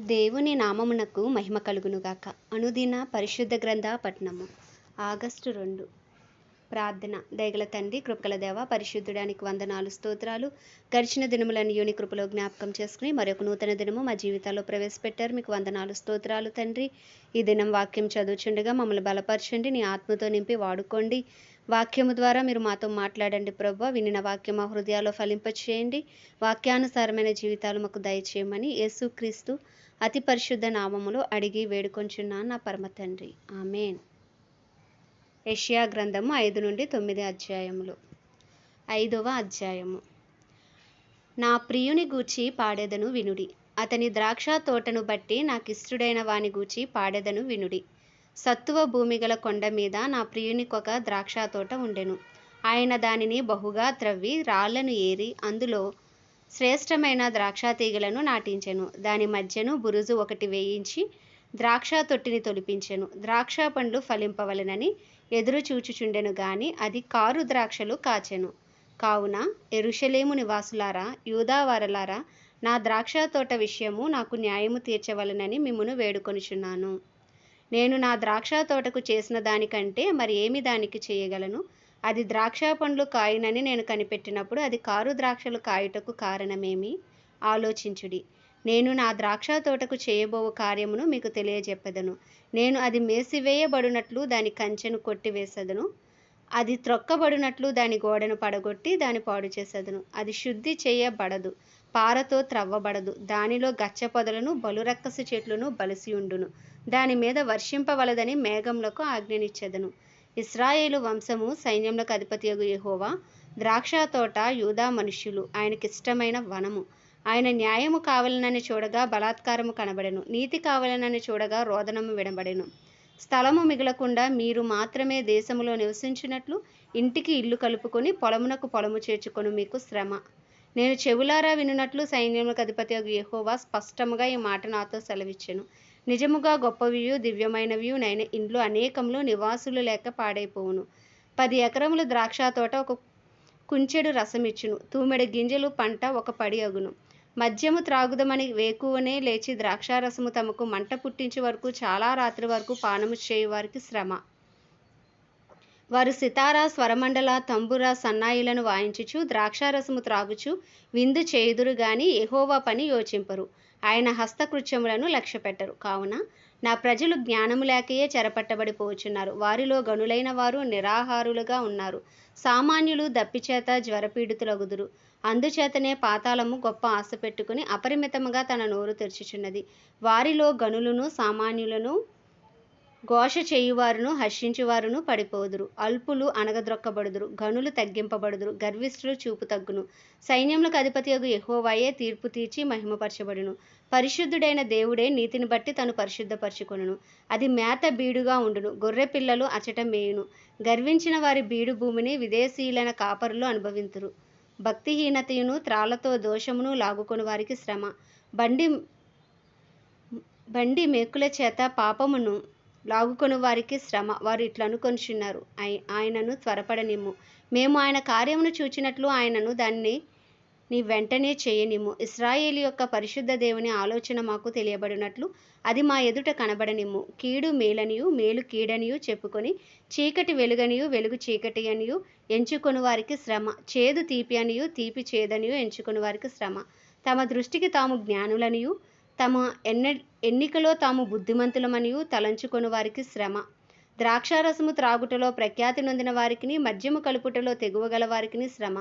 దేవుని నామమునకు మహిమ కలుగునుగాక. అనుదిన పరిశుద్ధ గ్రంథ పట్నము. ఆగస్టు రెండు. ప్రార్థన. దయగల తండ్రి కృపకల దేవ పరిశుద్ధుడానికి వందనాలు స్తోత్రాలు. గడిచిన దినములను యోని కృపలో జ్ఞాపకం చేసుకుని మరొక నూతన దినము మా జీవితాల్లో ప్రవేశపెట్టారు. మీకు వందనాలు స్తోత్రాలు తండ్రి. ఈ దినం వాక్యం చదువుచుండగా మమ్మల్ని బలపరచండి. నీ ఆత్మతో నింపి వాడుకోండి. వాక్యము ద్వారా మీరు మాతో మాట్లాడండి ప్రభు. వినిన వాక్యం మా హృదయాల్లో ఫలింపచేయండి. వాక్యానుసారమైన జీవితాలు మాకు దయచేయమని యేసుక్రీస్తు అతి పరిశుద్ధ నామములో అడిగి వేడుకొంచున్నాను నా పరమ తండ్రి. ఆమెన్. యెషయా గ్రంథము ఐదు నుండి తొమ్మిది అధ్యాయములు. ఐదవ అధ్యాయము. నా ప్రియుని గూచి పాడెదను వినుడి. అతని ద్రాక్ష తోటను బట్టి నాకిష్టుడైన వాని గూచి పాడెదను వినుడి. సత్తువ భూమి గల కొండ మీద నా ప్రియునికొక ద్రాక్ష తోట ఉండెను. ఆయన దానిని బహుగా త్రవ్వి రాళ్ళను ఏరి అందులో శ్రేష్టమైన ద్రాక్ష తీగలను నాటించెను. దాని మధ్యను బురుజు ఒకటి వేయించి ద్రాక్ష తొట్టిని తొలిపించెను. ద్రాక్ష పండ్లు ఫలింపవలెనని ఎదురు చూచుచుండెను గాని అది కారు ద్రాక్షలు కాచెను. కావున ఎరుషలేము నివాసులారా యూదావారలారా నా ద్రాక్ష తోట విషయము నాకు న్యాయము తీర్చవలనని మిమ్మును వేడుకొనుచున్నాను. నేను నా ద్రాక్ష తోటకు చేసిన దానికంటే మరి ఏమి దానికి చేయగలను? అది ద్రాక్ష పండ్లు కాయునని నేను కనిపెట్టినప్పుడు అది కారు ద్రాక్షలు కాయుటకు కారణమేమి? ఆలోచించుడి. నేను నా ద్రాక్ష తోటకు చేయబోవు కార్యమును మీకు తెలియజెప్పదను. నేను అది మేసివేయబడినట్లు దాని కంచెను కొట్టివేసదను. అది త్రొక్కబడినట్లు దాని గోడను పడగొట్టి దాని పాడు చేసేదను. అది శుద్ధి చేయబడదు పారతో త్రవ్వబడదు. దానిలో గచ్చ పొదలను బలురక్కసు చెట్లను బలిసి ఉండును. దాని మీద వర్షింపవలదని మేఘములకు ఆజ్ఞనిచ్చెదను. ఇస్రాయేలు వంశము సైన్యములకు అధిపతియగు యహోవా. ద్రాక్ష తోట యూదా మనుష్యులు ఆయనకిష్టమైన వనము. ఆయన న్యాయము కావాలనని చూడగా బలాత్కారము కనబడెను. నీతి కావాలనని చూడగా రోదనము వినబడెను. స్థలము మిగలకుండా మీరు మాత్రమే దేశములో నివసించినట్లు ఇంటికి ఇల్లు కలుపుకొని పొలమునకు పొలము చేర్చుకొని మీకు శ్రమ. నేను చెవులారా వినున్నట్లు సైన్యములకు అధిపతి యహోవా స్పష్టముగా ఈ మాట నాతో సెలవిచ్చెను. నిజముగా గొప్పవియు దివ్యమైనవియు నైన ఇండ్లు అనేకములు నివాసులు లేక పాడైపోవును. పది ఎకరములు ద్రాక్ష తోట ఒక కుంచెడు రసమిచ్చును. తూమెడ గింజలు పంట ఒక పడి అగును. మద్యము త్రాగుదమని వేకువనే లేచి ద్రాక్షారసము తమకు మంట పుట్టించే వరకు చాలా రాత్రి వరకు పానము చేయు వారికి శ్రమ. వారు సితారా స్వరమండల తంబుర సన్నాయిలను వాయించుచు ద్రాక్షారసము త్రాగుచు విందు చేయుదురు గాని ఎహోవా పని యోచింపరు. ఆయన హస్తకృత్యములను లక్ష్యపెట్టరు. కావున నా ప్రజలు జ్ఞానము లేకయే చెరపట్టబడిపోచున్నారు వారిలో గనులైన వారు నిరాహారులుగా ఉన్నారు. సామాన్యులు దప్పిచేత జ్వరపీడితులగుదురు. అందుచేతనే పాతాళము గొప్ప ఆశ పెట్టుకుని అపరిమితముగా తన నోరు తెరుచుచున్నది. వారిలో గనులను సామాన్యులను ఘోష చేయువారును హర్షించువారును పడిపోదురు. అల్పులు అణగద్రొక్కబడుదురు గనులు తగ్గింపబడుదురు. గర్విష్ఠులు చూపు తగ్గును. సైన్యములకు అధిపతి యొక్క ఎహోవాయే తీర్పు తీర్చి మహిమపరచబడును. పరిశుద్ధుడైన దేవుడే నీతిని బట్టి తను పరిశుద్ధపరచుకొనును. అది మేత బీడుగా ఉండును. గొర్రె పిల్లలు అచట మేయును. గర్వించిన వారి బీడు భూమిని విదేశీయులైన కాపరులు అనుభవింతురు. భక్తిహీనతయును త్రాళ్ళతో దోషమును లాగుకొని వారికి శ్రమ. బండి బండి మేకుల చేత పాపమును లాగుకొని వారికి శ్రమ. వారు ఇట్లా అనుకొనిచున్నారు. ఆయనను త్వరపడనిమ్ము. మేము ఆయన కార్యమును చూచినట్లు ఆయనను దాన్ని నీ వెంటనే చేయనిమ్ము. ఇస్రాయేలు యొక్క పరిశుద్ధ దేవుని ఆలోచన మాకు తెలియబడినట్లు అది మా ఎదుట కనబడనిమ్ము. కీడు మేలనియు మేలు కీడనియు చెప్పుకొని చీకటి వెలుగనియు వెలుగు చీకటి అనియు ఎంచుకొని వారికి శ్రమ. చేదు తీపి అనియు తీపి చేదనియు ఎంచుకొని వారికి శ్రమ. తమ దృష్టికి తాము జ్ఞానులనియు తమ ఎన్న ఎన్నికలో తాము బుద్ధిమంతులమనియు తలంచుకొని వారికి శ్రమ. ద్రాక్షారసము త్రాగుటలో ప్రఖ్యాతి నొందిన వారికిని మద్యము కలుపుటలో తెగువగల వారికిని శ్రమ.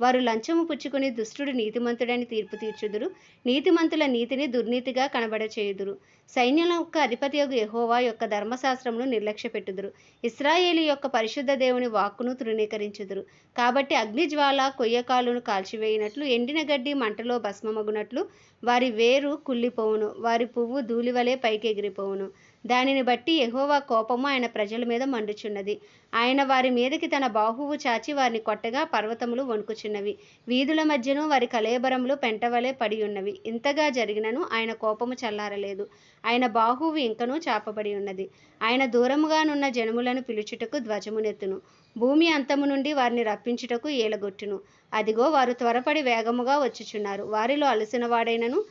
వారు లంచము పుచ్చుకుని దుష్టుడు నీతిమంతుడని తీర్పు తీర్చుదురు. నీతిమంతుల నీతిని దుర్నీతిగా కనబడచేయుదురు. సైన్యం యొక్క అధిపతి యొక్క యహోవా యొక్క ధర్మశాస్త్రమును నిర్లక్ష్య పెట్టుదురు ఇస్రాయేలు యొక్క పరిశుద్ధ దేవుని వాక్కును తృణీకరించుదురు. కాబట్టి అగ్నిజ్వాల కొయ్యకాలును కాల్చివేయినట్లు ఎండిన గడ్డి మంటలో భస్మమగునట్లు వారి వేరు కుళ్ళిపోవును. వారి పువ్వు ధూళివలే పైకి ఎగిరిపోవును దానిని బట్టి యహోవా కోపము ఆయన ప్రజల మీద మండుచున్నది. ఆయన వారి మీదకి తన బాహువు చాచి వారిని కొట్టగా పర్వతములు వణుకుచున్నవి. వీధుల మధ్యను వారి కలేబరములు పెంటవలే పడి ఉన్నవి ఇంతగా జరిగినను ఆయన కోపము చల్లారలేదు. ఆయన బాహువు ఇంకనూ చాపబడి ఉన్నది. ఆయన దూరముగానున్న జనములను పిలుచుటకు ధ్వజమునెత్తును. భూమి అంతము నుండి వారిని రప్పించుటకు ఏలగొట్టును. అదిగో వారు త్వరపడి వేగముగా వచ్చుచున్నారు. వారిలో అలసినవాడైనను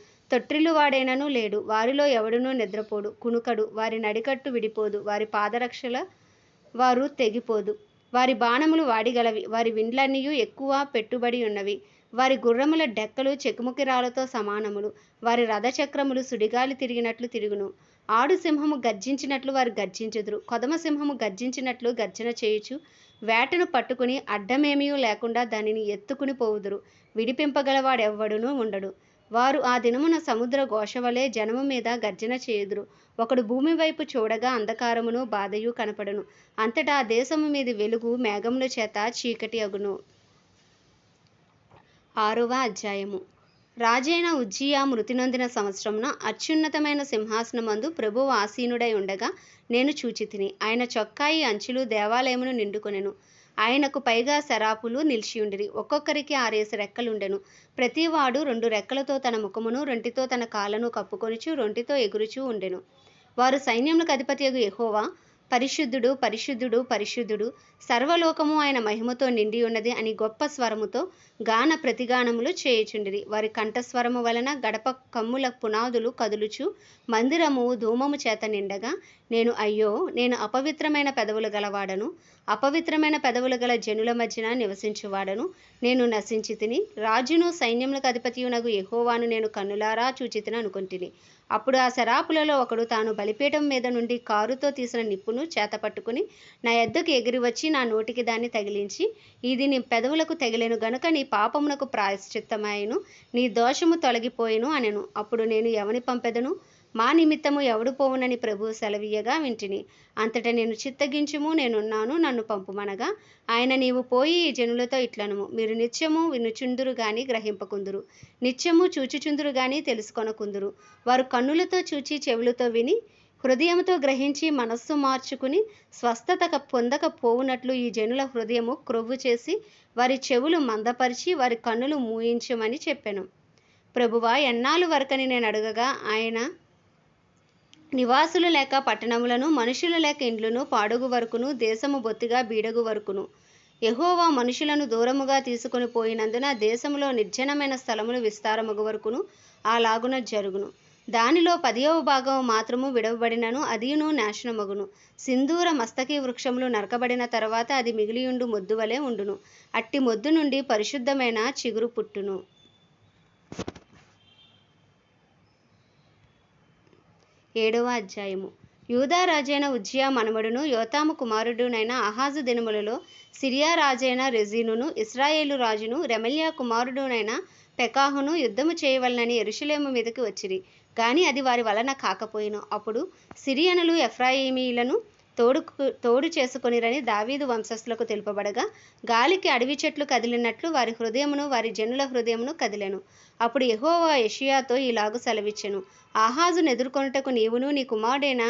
వాడైనను లేడు. వారిలో ఎవడునూ నిద్రపోడు. కునుకడు. వారి నడికట్టు విడిపోదు. వారి పాదరక్షల వారు తెగిపోదు. వారి బాణములు వాడిగలవి. వారి విండ్లన్నీయు ఎక్కువ పెట్టుబడి ఉన్నవి. వారి గుర్రముల డెక్కలు చెకుముకిరాలతో సమానములు. వారి రథచక్రములు సుడిగాలి తిరిగినట్లు తిరుగును. ఆడు సింహము గర్జించినట్లు వారు గర్జించుదురు. కొదమ సింహము గర్జించినట్లు గర్జన చేయుచు వేటను పట్టుకుని అడ్డమేమీ లేకుండా దానిని ఎత్తుకుని పోవుదురు. విడిపింపగలవాడెవ్వడునూ ఉండడు. వారు ఆ దినమున సముద్ర ఘోషవలే జనము మీద గర్జన చేయుదురు. ఒకడు భూమి వైపు చూడగా అంధకారమును బాధయు కనపడును. అంతటా దేశము మీద వెలుగు మేఘముల చేత చీకటి అగును. ఆరవ అధ్యాయము. రాజైన ఉజ్జియా మృతి నొందిన సంవత్సరమున అత్యున్నతమైన సింహాసనమందు ప్రభువు ఆసీనుడై ఉండగా నేను చూచితిని. ఆయన చొక్కాయి అంచులు దేవాలయమును నిండుకొనెను. ఆయనకు పైగా శరాపులు నిలిచియుండిరి ఒక్కొక్కరికి ఆరేసి రెక్కలుండెను. ప్రతివాడు రెండు రెక్కలతో తన ముఖమును రెంటితో తన కాళ్ళను కప్పుకొనుచు రొంటితో ఎగురుచూ ఉండెను. వారు సైన్యములకు అధిపతియగు ఎహోవా పరిశుద్ధుడు పరిశుద్ధుడు పరిశుద్ధుడు సర్వలోకము ఆయన మహిమతో నిండి ఉన్నది అని గొప్ప స్వరముతో గాన ప్రతిగానములు చేయుచుండిరి. వారి కంఠస్వరము వలన గడప కమ్ముల పునాదులు కదులుచు మందిరము ధూమము చేత నిండగా నేను అయ్యో నేను అపవిత్రమైన పెదవులు గలవాడను అపవిత్రమైన పెదవులు గల జనుల మధ్యన నివసించువాడను నేను నశించి తిని రాజును సైన్యములకు అధిపతియునగు ఎహోవాను నేను కన్నులారా చూచితిని అనుకుంటుని. అప్పుడు ఆ శరాపులలో ఒకడు తాను బలిపీఠం మీద నుండి కారుతో తీసిన నిప్పును చేతపట్టుకుని నా ఎద్దకు ఎగిరి వచ్చి నా నోటికి దాన్ని తగిలించి ఇది నీ పెదవులకు తగిలేను గనుక నీ పాపమునకు ప్రాయశ్చిత్తమాయను నీ దోషము తొలగిపోయెను అనెను. అప్పుడు నేను ఎవని పంపెదను? మా నిమిత్తము ఎవడు పోవునని ప్రభు సెలవీయగా వింటిని. అంతటా నేను చిత్తగించుము నేనున్నాను నన్ను పంపుమనగా. ఆయన నీవు పోయి ఈ జనులతో ఇట్లను మీరు నిత్యము వినుచుందురు గాని గ్రహింపకుందురు. నిత్యము చూచుచుందురు గాని తెలుసుకొనకుందురు. వారు కన్నులతో చూచి చెవులతో విని హృదయంతో గ్రహించి మనస్సు మార్చుకుని స్వస్థత పొందక పోవునట్లు ఈ జనుల హృదయము క్రొవ్వు చేసి వారి చెవులు మందపరిచి వారి కన్నులు మూయించమని చెప్పాను. ప్రభువా ఎన్నాళ్ళు వరకని నేను అడగగా ఆయన నివాసులు లేక పట్టణములను మనుషులు లేక ఇండ్లను పాడుగు వరకును దేశము బొత్తిగా బీడగు వరకును. యహోవా మనుషులను దూరముగా తీసుకొని పోయినందున దేశములో నిర్జనమైన స్థలములు విస్తారముగు వరకును అలాగున జరుగును. దానిలో పదియవ భాగం మాత్రము విడవబడినను అదియును నాశనమగును. సింధూర మస్తకి వృక్షములు నరకబడిన తర్వాత అది మిగిలియుండు మొద్దు వలె ఉండును. అట్టి మొద్దు నుండి పరిశుద్ధమైన చిగురు పుట్టును. ఏడవ అధ్యాయము. యూదా రాజైన ఉజ్జియా మనమడును యోతాము కుమారుడునైన అహాజు దినములలో సిరియా రాజైన రెజీనును ఇస్రాయేలు రాజును రెమల్యా కుమారుడునైన పెకాహును యుద్ధము చేయవలనని ఎరుషులేము మీదకి వచ్చిరి. గాని అది వారి వలన కాకపోయిను. అప్పుడు సిరియనులు ఎఫ్రాయిమీలను తోడు తోడు చేసుకొనిరని దావీదు వంశస్థులకు తెలుపబడగా గాలికి అడవి చెట్లు కదిలినట్లు వారి హృదయమును వారి జనుల హృదయమును కదిలెను. అప్పుడు యహోవా యషియాతో ఇలాగు సెలవిచ్చెను. ఆహాజును ఎదుర్కొనుటకు నీవును నీ కుమారుడైన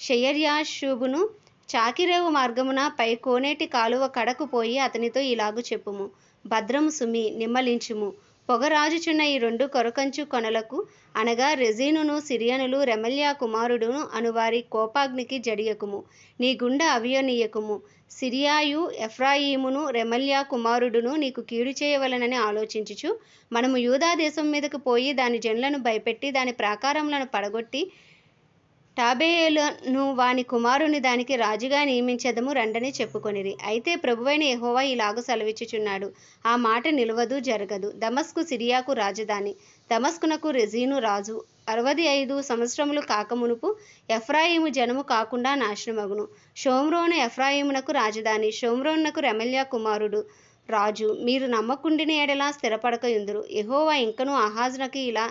షెయర్యాషూబును చాకిరేవు మార్గమున పై కోనేటి కాలువ కడకు పోయి అతనితో ఇలాగు చెప్పుము. భద్రము సుమి నిమ్మలించుము. పొగరాజుచున్న ఈ రెండు కొరకంచు కొనలకు అనగా రెజీనును సిరియనులు రెమల్యా కుమారుడును అనువారి కోపాగ్నికి జడియకుము. నీ గుండె అవియనీయకుము. సిరియాయు ఎఫ్రాయిమును రెమల్యా కుమారుడును నీకు కీడు చేయవలనని ఆలోచించుచు మనము యూదా దేశం మీదకు పోయి దాని జనులను భయపెట్టి దాని ప్రాకారములను పడగొట్టి టాబేయులను వాని కుమారుని దానికి రాజుగా నియమించదము రండని చెప్పుకొనిరి. అయితే ప్రభువైన యెహోవా ఇలాగు సెలవిచ్చుచున్నాడు. ఆ మాట నిలవదు జరగదు. దమస్కు సిరియాకు రాజధాని దమస్కునకు రెజీను రాజు. అరవది ఐదు సంవత్సరములు కాకమునుపు ఎఫ్రాయిము జనము కాకుండా నాశనమగును. షోమ్రోను ఎఫ్రాయిమునకు రాజధాని షోమ్రోనునకు రెమల్యా కుమారుడు రాజు. మీరు నమ్మకుండిన ఎడలా స్థిరపడక ఎందురు యెహోవా ఇంకను ఆహాజునకి ఇలా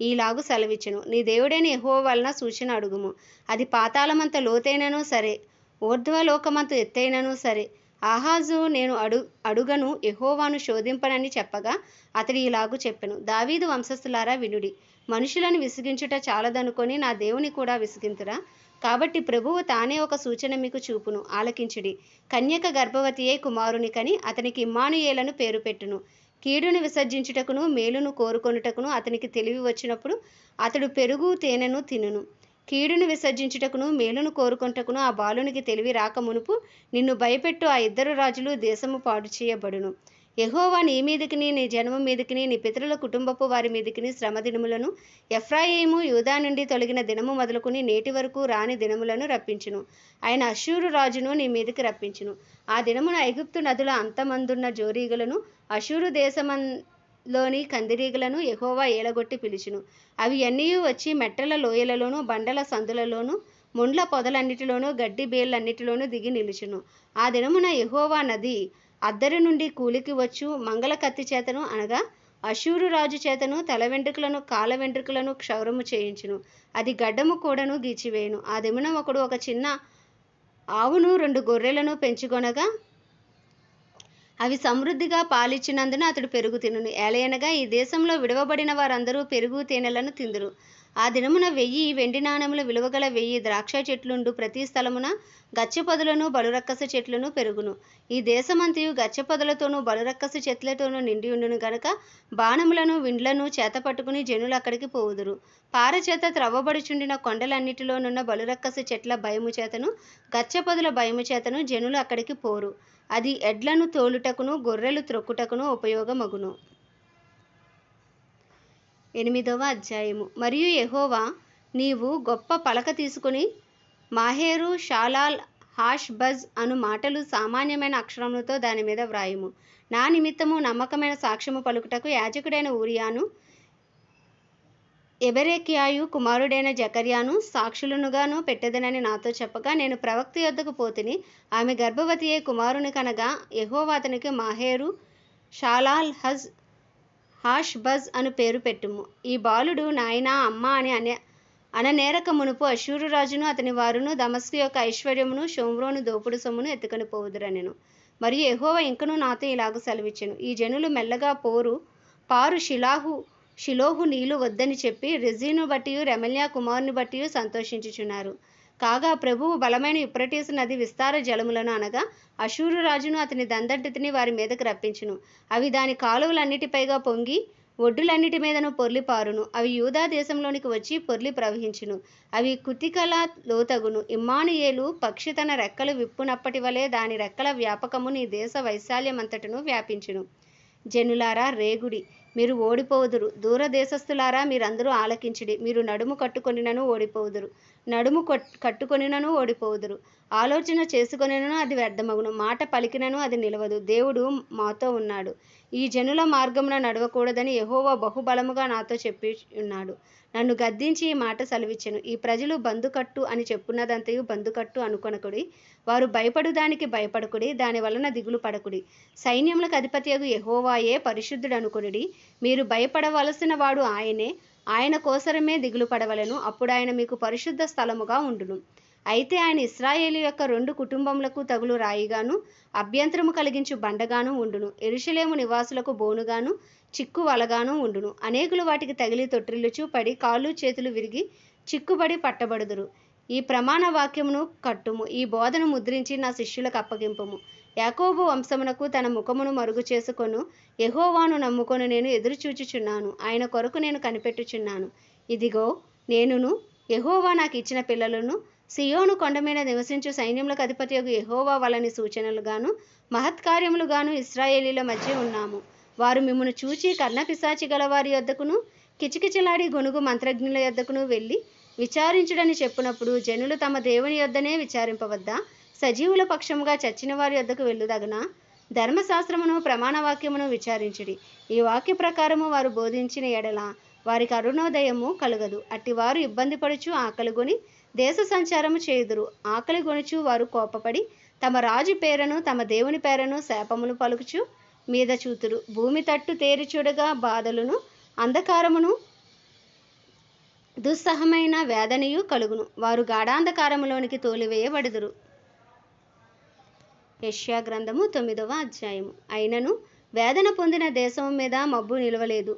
ఈలాగు సెలవిచ్చును. నీ దేవుడైన ఎహో వలన సూచన అడుగుము. అది పాతాళమంత లోతైనను సరే ఊర్ధ్వలోకమంత ఎత్తైనను సరే. ఆహాజు నేను అడు అడుగను ఎహోవాను శోధింపనని చెప్పగా అతడు ఇలాగు చెప్పెను. దావీదు వంశస్థులారా వినుడి. మనుషులను విసిగించుట చాలదనుకొని నా దేవుని కూడా విసిగింతురా? కాబట్టి ప్రభువు తానే ఒక సూచన మీకు చూపును ఆలకించుడి. కన్యక గర్భవతియే కుమారుని కని అతనికి ఇమ్మానుయేలను పేరు పెట్టును. కీడును విసర్జించుటకును మేలును కోరుకొనుటకును అతనికి తెలివి వచ్చినప్పుడు అతడు పెరుగు తేనెను తినును. కీడును విసర్జించుటకును మేలును కోరుకొనుటకును ఆ బాలునికి తెలివి రాక మునుపు నిన్ను భయపెట్టు ఆ ఇద్దరు రాజులు దేశము పాడు చేయబడును. యహోవా నీ మీదికిని నీ జన్మం మీదికిని నీ పితరుల కుటుంబపు వారి మీదికిని శ్రమ దినములను ఎఫ్రాయిము యూదా నుండి తొలగిన దినము మొదలుకుని నేటి వరకు రాని దినములను రప్పించును. ఆయన అశూరు రాజును నీ మీదికి రప్పించును. ఆ దినమున ఐగుప్తు నదుల అంతమందున్న జోరీగులను అశూరు దేశమంలోని కందిరీగలను ఎహోవా ఏలగొట్టి పిలిచును. అవి అన్నీ వచ్చి మెట్టల లోయలలోను బండల సందులలోను ముండ్ల పొదలన్నిటిలోనూ గడ్డి బేళ్ళన్నిటిలోనూ దిగి నిలుచును. ఆ దినమున ఎహోవా నది అద్దరి నుండి కూలికి వచ్చు మంగళ కత్తి చేతను అనగా అశూరు రాజు చేతను తల వెంట్రుకలను కాల వెంట్రుకలను క్షౌరము చేయించును. అది గడ్డము కూడను గీచివేయును. ఆ దిమున ఒకడు ఒక చిన్న ఆవును రెండు గొర్రెలను పెంచుకొనగా అవి సమృద్ధిగా పాలిచ్చినందున అతడు పెరుగు తినును. ఏలయనగా ఈ దేశంలో విడవబడిన వారందరూ పెరుగు తేనెలను తిందురు. ఆ దినమున వెయ్యి వెండి నాణెముల విలువగల వెయ్యి ద్రాక్ష చెట్లుండు. ప్రతి స్థలమున గచ్చపొదలను బలురక్కస చెట్లను పెరుగును. ఈ దేశమంతయు గచ్చపొదలతోనూ బలురక్కస చెట్లతోనూ నిండి ఉండును గనక బాణములను విండ్లను చేత పట్టుకుని జనులు అక్కడికి పోవుదురు. పారచేత త్రవ్వబడిచుండిన త్రవ్వబడుచుండిన కొండలన్నిటిలోనున్న బలురక్కస చెట్ల భయము చేతను గచ్చపొదల భయము చేతను జనులు అక్కడికి పోరు. అది ఎడ్లను తోలుటకును గొర్రెలు త్రొక్కుటకును ఉపయోగమగును. ఎనిమిదవ అధ్యాయము. మరియు యహోవా నీవు గొప్ప పలక తీసుకుని మాహేరు షాలాల్ హాష్ బజ్ అను మాటలు సామాన్యమైన అక్షరములతో దాని మీద వ్రాయుము. నా నిమిత్తము నమ్మకమైన సాక్ష్యము పలుకుటకు యాజకుడైన ఊరియాను ఎబెరెక్యాయు కుమారుడైన జకర్యాను సాక్షులనుగాను పెట్టెదనని నాతో చెప్పగా నేను ప్రవక్త యొద్దకు పోతిని ఆమె గర్భవతి అయి కుమారుని కనగా యహోవాతనికి మాహేరు షాలాల్ హజ్ హాష్ బజ్ అను పేరు పెట్టుము. ఈ బాలుడు నాయనా అమ్మ అని అనే అననేరక మునుపు అశూరురాజును అతని వారును దమస్కు యొక్క ఐశ్వర్యమును షోమ్రోను దోపుడు సొమ్మును ఎత్తుకొని పోవుదురనెను. మరియు ఎహోవ ఇంకను నాతో ఇలాగ సెలవిచ్చెను. ఈ జనులు మెల్లగా పోరు పారు శిలాహు షిలోహు నీళ్ళు వద్దని చెప్పి రెజీను బట్టి రెమల్యా కుమారుని బట్టి సంతోషించుచున్నారు. కాగా ప్రభువు బలమైన యుప్రటీసు నది విస్తార జలములను అనగా అశూరు రాజును అతని దందంటితిని వారి మీదకు రప్పించును. అవి దాని కాలువలన్నిటిపైగా పొంగి ఒడ్డులన్నిటి మీదను పొర్లి పారును. అవి యూదా దేశంలోనికి వచ్చి పొర్లి ప్రవహించును. అవి కుతికల లోతగును. ఇమ్మానుయేలు పక్షి తన రెక్కలు విప్పునప్పటి వలె దాని రెక్కల వ్యాపకము నీ దేశ వైశాల్యమంతటను వ్యాపించును. జనులారా రేగుడి మీరు ఓడిపోవుదురు దూరదేశస్థులారా మీరందరూ ఆలకించిడి. మీరు నడుము కట్టుకొనినను ఓడిపోవుదురు నడుము కొట్- కట్టుకొనినను ఓడిపోవుదురు ఆలోచన చేసుకొనినను అది వ్యర్థమగును. మాట పలికినను అది నిలవదు. దేవుడు మాతో ఉన్నాడు. ఈ జనుల మార్గమున నడవకూడదని యెహోవా బహుబలముగా నాతో చెప్పి ఉన్నాడు. నన్ను గద్దించి ఈ మాట సెలవిచ్చెను. ఈ ప్రజలు బందుకట్టు అని చెప్పున్నదంతయు బందుకట్టు అనుకొనకుడి. వారు భయపడుదానికి భయపడకుడి దాని వలన దిగులు పడకుడి. సైన్యములకు అధిపతియగు యెహోవాయే పరిశుద్ధుడు అనుకొనిడి మీరు భయపడవలసిన వాడు ఆయనే. ఆయన కోసరమే దిగులు పడవలెను. అప్పుడు ఆయన మీకు పరిశుద్ధ స్థలముగా ఉండును. అయితే ఆయన ఇస్రాయేలు యొక్క రెండు కుటుంబములకు తగులు రాయిగాను అభ్యంతరము కలిగించు బండగాను ఉండును. ఎరుషలేము నివాసులకు బోనుగాను చిక్కు వలగాను ఉండును. అనేకులు వాటికి తగిలి తొట్టిల్లుచు పడి కాళ్ళు చేతులు విరిగి చిక్కుబడి పట్టబడుదురు. ఈ ప్రమాణ వాక్యమును కట్టుము. ఈ బోధను ముద్రించి నా శిష్యులకు అప్పగింపుము. యాకోబు వంశమునకు తన ముఖమును మరుగు చేసుకొను. యహోవాను నమ్ముకొని నేను ఎదురు చూచుచున్నాను. ఆయన కొరకు నేను కనిపెట్టుచున్నాను. ఇదిగో నేనును యహోవా నాకు ఇచ్చిన పిల్లలను సియోను కొండ మీద నివసించు సైన్యములకు అధిపతియగు యహోవా వలని సూచనలుగాను మహత్కార్యములుగాను ఇస్రాయేలీల మధ్య ఉన్నాము. వారు మిమ్మను చూచి కర్ణపిశాచి గల వారి యొద్దకును కిచకిచలాడి గొనుగు మంత్రజ్ఞుల యొద్దకును వెళ్ళి విచారించుడని చెప్పినప్పుడు జనులు తమ దేవుని యొద్దనే విచారింపవద్దా? సజీవుల పక్షముగా చచ్చిన వారి యొద్దకు వెళ్ళుదగనా? ధర్మశాస్త్రమును ప్రమాణవాక్యమును విచారించుడి. ఈ వాక్య ప్రకారము వారు బోధించిన ఎడల వారికి అరుణోదయము కలుగదు. అట్టి వారు ఇబ్బంది పడుచు ఆకలిగొని దేశ సంచారము చేయుదురు. ఆకలి గొనుచు వారు కోపపడి తమ రాజు పేరను తమ దేవుని పేరను శాపములు పలుకుచు మీద చూతురు. భూమి తట్టు తేరి చూడగా బాధలను అంధకారమును దుస్సహమైన వేదనయు కలుగును. వారు గాఢాంధకారములోనికి తోలివేయబడుదురు. యష్యా గ్రంథము తొమ్మిదవ అధ్యాయము. అయినను వేదన పొందిన దేశము మీద మబ్బు నిలవలేదు.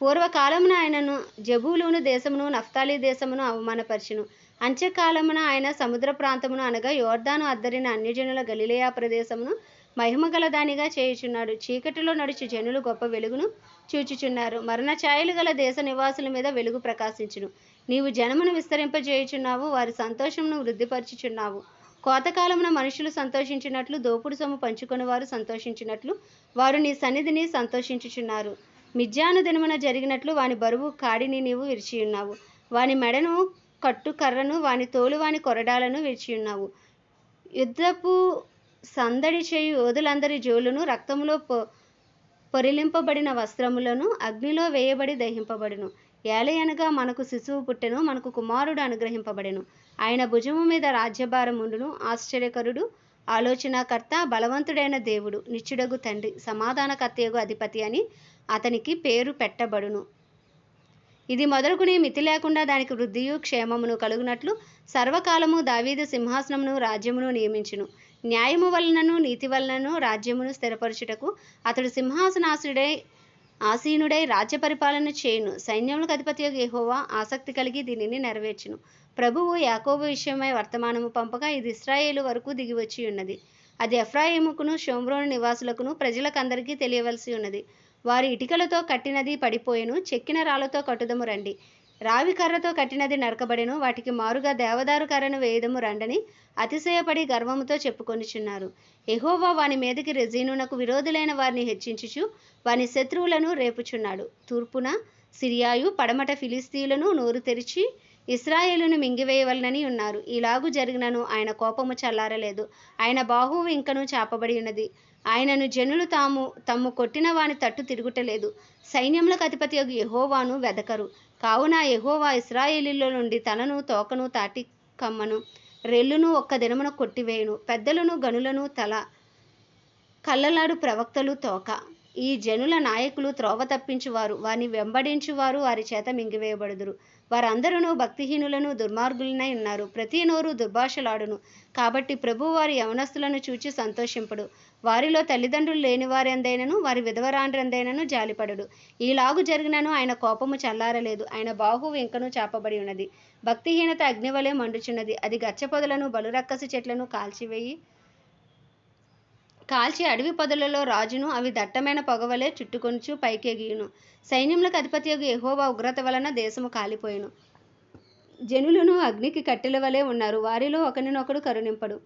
పూర్వకాలమున ఆయనను జబూలును దేశమును నఫ్తాలి దేశమును అవమానపరిచిను. అంత్యకాలమున ఆయన సముద్ర ప్రాంతమును అనగా యోర్దాను అద్దరిన అన్యజనుల గలిలయా ప్రదేశమును మహిమగల దానిగా చేయుచున్నాడు. చీకటిలో నడుచు జనులు గొప్ప వెలుగును చూచుచున్నారు. మరణ ఛాయలు గల దేశ నివాసుల మీద వెలుగు ప్రకాశించును. నీవు జనమును విస్తరింపజేయుచున్నావు వారి సంతోషమును వృద్ధిపరచుచున్నావు. కోతకాలమున మనుషులు సంతోషించినట్లు దోపుడు సొమ్ము పంచుకొని వారు సంతోషించినట్లు వారు నీ సన్నిధిని సంతోషించుచున్నారు. మిజ్జాను దినమున జరిగినట్లు వాని బరువు కాడిని నీవు విరిచియున్నావు. వాని మెడను కట్టు కర్రను వాని తోలు వాని కొరడాలను విరిచియున్నావు. యుద్ధపు సందడి చేయు యోధులందరి జోలును రక్తములో పొ పొరిలింపబడిన వస్త్రములను అగ్నిలో వేయబడి దహింపబడును. ఏలయనగా మనకు శిశువు పుట్టెను మనకు కుమారుడు అనుగ్రహింపబడెను. ఆయన భుజము మీద రాజ్యభారముండును ఆశ్చర్యకరుడు ఆలోచనాకర్త బలవంతుడైన దేవుడు నిచ్చుడగు తండ్రి సమాధానకర్తయగు అధిపతి అని అతనికి పేరు పెట్టబడును. ఇది మొదలుకుని మితి లేకుండా దానికి వృద్ధియు క్షేమమును కలుగునట్లు సర్వకాలము దావీదు సింహాసనమును రాజ్యమును నియమించును. న్యాయము వలనను నీతి వలనను రాజ్యమును స్థిరపరచుటకు అతడు సింహాసనాసుడై ఆసీనుడై రాజ్య పరిపాలన చేయును. సైన్యములకు అధిపతి యెహోవా ఆసక్తి కలిగి దీనిని నెరవేర్చును. ప్రభువు యాకోబు విషయమై వర్తమానము పంపగా ఇది ఇస్రాయేలు వరకు దిగివచ్చి ఉన్నది. అది ఎఫ్రాయిముకును షోమ్రోను నివాసులకును ప్రజలకందరికీ తెలియవలసి ఉన్నది. వారి ఇటుకలతో కట్టినది పడిపోయెను. చెక్కిన రాళ్ళతో కట్టుదము రండి. రావి కర్రతో కట్టినది నరకబడెను. వాటికి మారుగా దేవదారు కర్రను వేయదము రండని అతిశయపడి గర్వముతో చెప్పుకొనిచున్నారు. ఎహోవా వాని మీదకి రెజీనునకు విరోధులైన వారిని హెచ్చించుచు వాని శత్రువులను రేపుచున్నాడు. తూర్పున సిరియాయు పడమట ఫిలిస్తీయులను నోరు తెరిచి ఇస్రాయేలును మింగివేయవలనని ఉన్నారు. ఇలాగు జరిగినను ఆయన కోపము చల్లారలేదు. ఆయన బాహువు ఇంకను చాపబడి ఉన్నది. ఆయనను జనులు తాము తమ్ము కొట్టిన వాని తట్టు తిరుగుటలేదు. సైన్యములకు అధిపతి యహోవాను వెదకరు. కావున ఎహోవా ఇస్రాయేలీలో నుండి తనను తోకను తాటి కమ్మను రెల్లును ఒక్క దినమున కొట్టివేయును. పెద్దలను గనులను తల కళ్ళలాడు ప్రవక్తలు తోక. ఈ జనుల నాయకులు త్రోవ తప్పించువారు. వారిని వెంబడించువారు వారి చేత మింగివేయబడుదురు. వారందరూ భక్తిహీనులను దుర్మార్గులనై ఉన్నారు. ప్రతి నోరు దుర్భాషలాడును. కాబట్టి ప్రభు వారి యవనస్తులను చూచి సంతోషింపడు. వారిలో తల్లిదండ్రులు లేని వారెందైనను వారి విధవరాండ్రందైనను జాలిపడడు. ఈలాగు జరిగినను ఆయన కోపము చల్లారలేదు. ఆయన బాహువు ఇంకను చాపబడి ఉన్నది. భక్తిహీనత అగ్నివలే మండుచున్నది. అది గచ్చపొదలను బలురక్కసి చెట్లను కాల్చివేయి కాల్చి అడవి పొదలలో రాజును అవి దట్టమైన పొగవలే చుట్టుకొనుచు పైకెగియును. సైన్యములకు అధిపతి ఎహోవా ఉగ్రత వలన దేశము కాలిపోయెను. జనులను అగ్నికి కట్టెల వలె ఉన్నారు. వారిలో ఒకరినొకడు కరుణింపడు.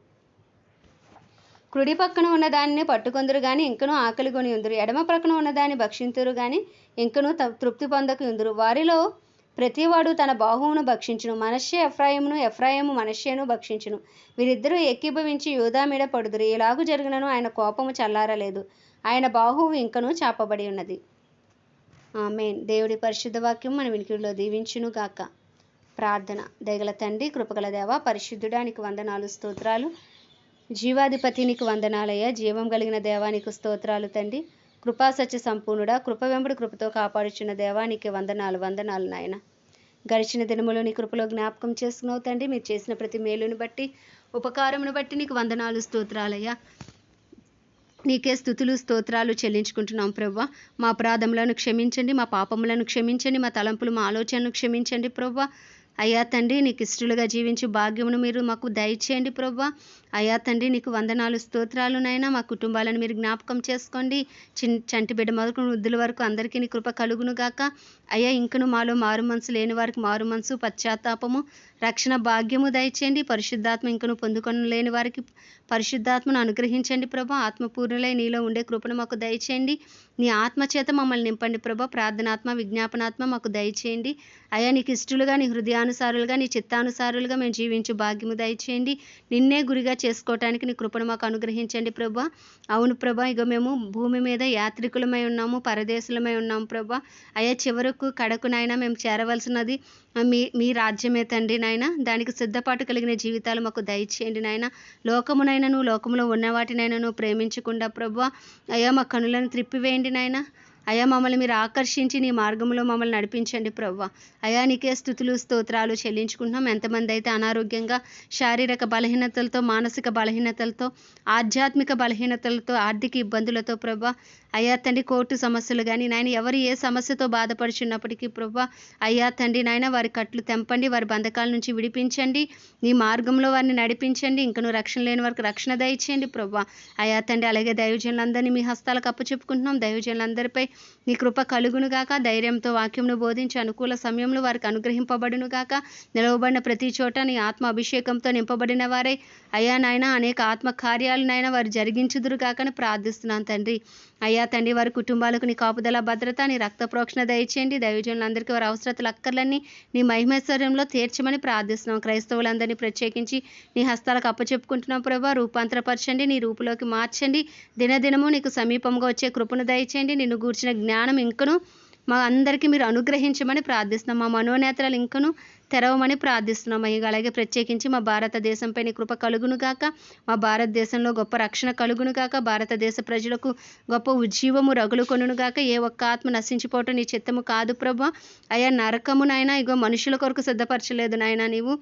కుడి పక్కన ఉన్న దానిని పట్టుకొందురు గాని ఇంకనూ ఆకలి కొని ఉందరు. ఎడమ ప్రక్కన ఉన్నదాన్ని భక్షింతురు గాని ఇంకనూ త- తృప్తి పొందక ఉందరు. వారిలో ప్రతివాడు తన బాహువును భక్షించును. మనష్య ఎఫ్రాయిమును ఎఫ్రాయిము మనష్యను భక్షించును. వీరిద్దరూ ఏకీభవించి యూదా మీద పడుదురు. ఇలాగు జరిగినను ఆయన కోపము చల్లారలేదు. ఆయన బాహువు ఇంకనూ చాపబడి ఉన్నది. ఆమేన్. దేవుడి పరిశుద్ధ వాక్యం మన వినికిడిలో దీవించును గాక. ప్రార్థన దయగల తండ్రి కృపగల దేవ పరిశుద్ధుడానికి వందనాలు స్తోత్రాలు. జీవాధిపతినికి వందనాలయ్యా. జీవం కలిగిన దేవానికి స్తోత్రాలు తండ్రి. కృపా సత్య సంపూర్ణుడా. కృప వెంబడి కృపతో కాపాడుచున్న దేవానికి వందనాలు వందనాలు నాయన. గడిచిన దినములో నీ కృపలో జ్ఞాపకం చేసుకున్నావు తండ్రి. మీరు చేసిన ప్రతి మేలుని బట్టి ఉపకారమును బట్టి నీకు వందనాలు స్తోత్రాలయ్యా. నీకే స్థుతులు స్తోత్రాలు చెల్లించుకుంటున్నాం ప్రవ్వ. మా అపరాధములను క్షమించండి మా పాపములను క్షమించండి మా తలంపులు మా ఆలోచనను క్షమించండి ప్రవ్వ. అయ్యా తండ్రి నీకు ఇష్టలుగా జీవించు భాగ్యమును మీరు మాకు దయచేయండి ప్రభా. అయ్యా తండ్రి నీకు వందనాలు స్తోత్రాలు నైనా మా కుటుంబాలను మీరు జ్ఞాపకం చేసుకోండి. చిన్ చంటి బిడ్డ మొదలు వృద్ధుల వరకు అందరికీ నీ కృప కలుగును గాక. అయ్యా ఇంకను మాలో మారు మనసు లేని వారికి మారు మనసు పశ్చాత్తాపము రక్షణ భాగ్యము దయచేయండి. పరిశుద్ధాత్మ ఇంకను పొందుకొని లేని వారికి పరిశుద్ధాత్మను అనుగ్రహించండి ప్రభా. ఆత్మపూర్ణులై నీలో ఉండే కృపను మాకు దయచేయండి. నీ ఆత్మ చేత మమ్మల్ని నింపండి ప్రభా. ప్రార్థనాత్మ విజ్ఞాపనాత్మ మాకు దయచేయండి. అయ్యా నీకు ఇష్టలుగా నీ హృదయానుసారులుగా నీ చిత్తానుసారులుగా మేము జీవించు భాగ్యము దయచేయండి. నిన్నే గురిగా చేసుకోవటానికి నీ కృపను మాకు అనుగ్రహించండి ప్రభా. అవును ప్రభా ఇక మేము భూమి మీద యాత్రికులమై ఉన్నాము పరదేశులమై ఉన్నాము ప్రభా. అయ్యా చివరకు కడకునైనా మేము చేరవలసినది మీ మీ రాజ్యమే తండ్రి నాయన. దానికి సిద్ధపాటు కలిగిన జీవితాలు మాకు దయచేయండి నాయన. లోకమునైనను లోకంలో ఉన్న వాటినైనాను ప్రేమించకుండా ప్రభా అయ్యా మా కనులను త్రిప్పివేయండి నాయన. అయ్యా మమ్మల్ని మీరు ఆకర్షించి నీ మార్గంలో మమ్మల్ని నడిపించండి ప్రవ్వ అయా నీకే స్థుతులు స్తోత్రాలు చెల్లించుకుంటున్నాం. ఎంతమంది అయితే అనారోగ్యంగా శారీరక బలహీనతలతో మానసిక బలహీనతలతో ఆధ్యాత్మిక బలహీనతలతో ఆర్థిక ఇబ్బందులతో ప్రభా అయ్యా తండ్రి కోర్టు సమస్యలు కానీ నాయన ఎవరు ఏ సమస్యతో బాధపడుచున్నప్పటికీ ప్రభు అయ్యా తండ్రి నాయన వారి కట్లు తెంపండి వారి బంధకాల నుంచి విడిపించండి నీ మార్గంలో వారిని నడిపించండి ఇంకను రక్షణ లేని వారికి రక్షణ దయచేయండి ప్రభా. అయ్యా తండ్రి అలాగే దైవజనులందరినీ మీ హస్తాలకు అప్పచెప్పుకుంటున్నాం. దైవజనులందరిపై నీ కృప కలుగును గాక. ధైర్యంతో వాక్యంను బోధించి అనుకూల సమయంలో వారికి అనుగ్రహింపబడును గాక. నిలవబడిన ప్రతి చోట నీ ఆత్మ అభిషేకంతో నింపబడిన వారే. అయ్యా నాయన అనేక ఆత్మ కార్యాలు నాయన వారు జరిగించుదురు కాకని ప్రార్థిస్తున్నాను తండ్రి. అయ్యా తండ్రి వారి కుటుంబాలకు నీ కాపుదల భద్రత నీ రక్త ప్రోక్షణ దయచేయండి. దైవజనులందరికీ వారి అవసరతలు అక్కర్లన్నీ నీ మహిమేశ్వర్యంలో తీర్చమని ప్రార్థిస్తున్నాం. క్రైస్తవులందరినీ ప్రత్యేకించి నీ హస్తాలకు అప్పచెప్పుకుంటున్నాం ప్రభా. రూపాంతరపరచండి నీ రూపులోకి మార్చండి. దినదినము నీకు సమీపంగా వచ్చే కృపను దయచేయండి. నిన్ను గూర్చిన జ్ఞానం ఇంకను మా అందరికీ మీరు అనుగ్రహించమని ప్రార్థిస్తున్నాం. మా మనోనేతలు ఇంకను తెరవమని ప్రార్థిస్తున్నాం అయ్యగా. అలాగే ప్రత్యేకించి మా భారతదేశంపై నీ కృప కలుగును గాక. మా భారతదేశంలో గొప్ప రక్షణ కలుగును గాక. భారతదేశ ప్రజలకు గొప్ప ఉజ్జీవము రగులు కొనును గాక. ఏ ఒక్క ఆత్మ నశించిపోవటం నీ చిత్తము కాదు ప్రభా. అయ్యా నరకము నాయన ఇగో మనుషుల కొరకు సిద్ధపరచలేదు నాయన నీవు.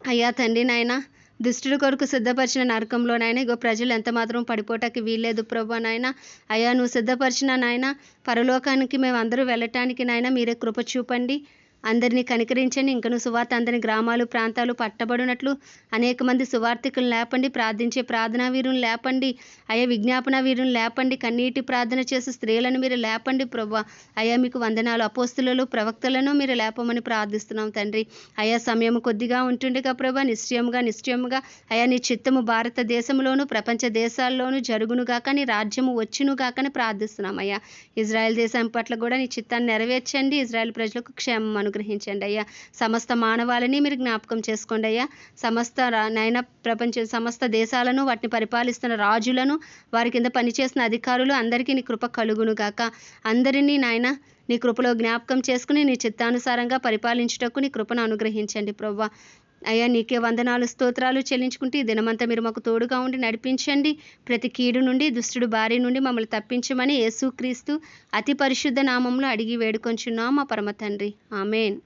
అయ్యా తండ్రి నాయన దుష్టుల కొరకు సిద్ధపరిచిన నరకంలో ఇగో ప్రజలు ఎంత మాత్రం పడిపోటానికి వీల్లేదు ప్రభు నాయన. అయ్యా నువ్వు సిద్ధపరిచిన నాయన పరలోకానికి మేము అందరూ వెళ్ళటానికి నాయన మీరే కృప చూపండి. అందరినీ కనికరించండి. ఇంకను సువార్త అందని గ్రామాలు ప్రాంతాలు పట్టబడినట్లు అనేక మంది సువార్థికులు లేపండి. ప్రార్థించే ప్రార్థనా వీరుని లేపండి. అయ్యా విజ్ఞాపన వీరుని లేపండి. కన్నీటి ప్రార్థన చేసే స్త్రీలను మీరు లేపండి ప్రభా. అయ్యా మీకు వందనాలు. అపోస్తులను ప్రవక్తలను మీరు లేపమని ప్రార్థిస్తున్నాం తండ్రి. అయా సమయం కొద్దిగా ఉంటుండగా ప్రభా నిశ్చయముగా నిశ్చయముగా. అయా నీ చిత్తము భారతదేశంలోను ప్రపంచ దేశాల్లోనూ జరుగునుగాక నీ రాజ్యము వచ్చునుగాకని ప్రార్థిస్తున్నాం అయ్యా. ఇజ్రాయెల్ దేశం పట్ల కూడా నీ చిత్తాన్ని నెరవేర్చండి. ఇజ్రాయెల్ ప్రజలకు క్షేమం అనుగ్రహించండి అయ్యా. సమస్త మానవాళిని మీరు జ్ఞాపకం చేసుకోండి అయ్యా. సమస్త నైనా ప్రపంచ సమస్త దేశాలను వాటిని పరిపాలిస్తున్న రాజులను వారి కింద పనిచేసిన అధికారులు అందరికీ నీ కృప కలుగును గాక. అందరినీ నాయన నీ కృపలో జ్ఞాపకం చేసుకుని నీ చిత్తానుసారంగా పరిపాలించుటకు నీ కృపను అనుగ్రహించండి ప్రవ్వా. అయ్యా నీకే వందనాలు స్తోత్రాలు చెల్లించుకుంటూ ఈ దినమంతా మీరు మాకు తోడుగా ఉండి నడిపించండి. ప్రతి కీడు నుండి దుష్టుడు భార్య నుండి మమ్మల్ని తప్పించమని యేసుక్రీస్తు అతి పరిశుద్ధ నామంలో అడిగి వేడుకొంచున్నాం మా పరమ తండ్రి. ఆమెన్.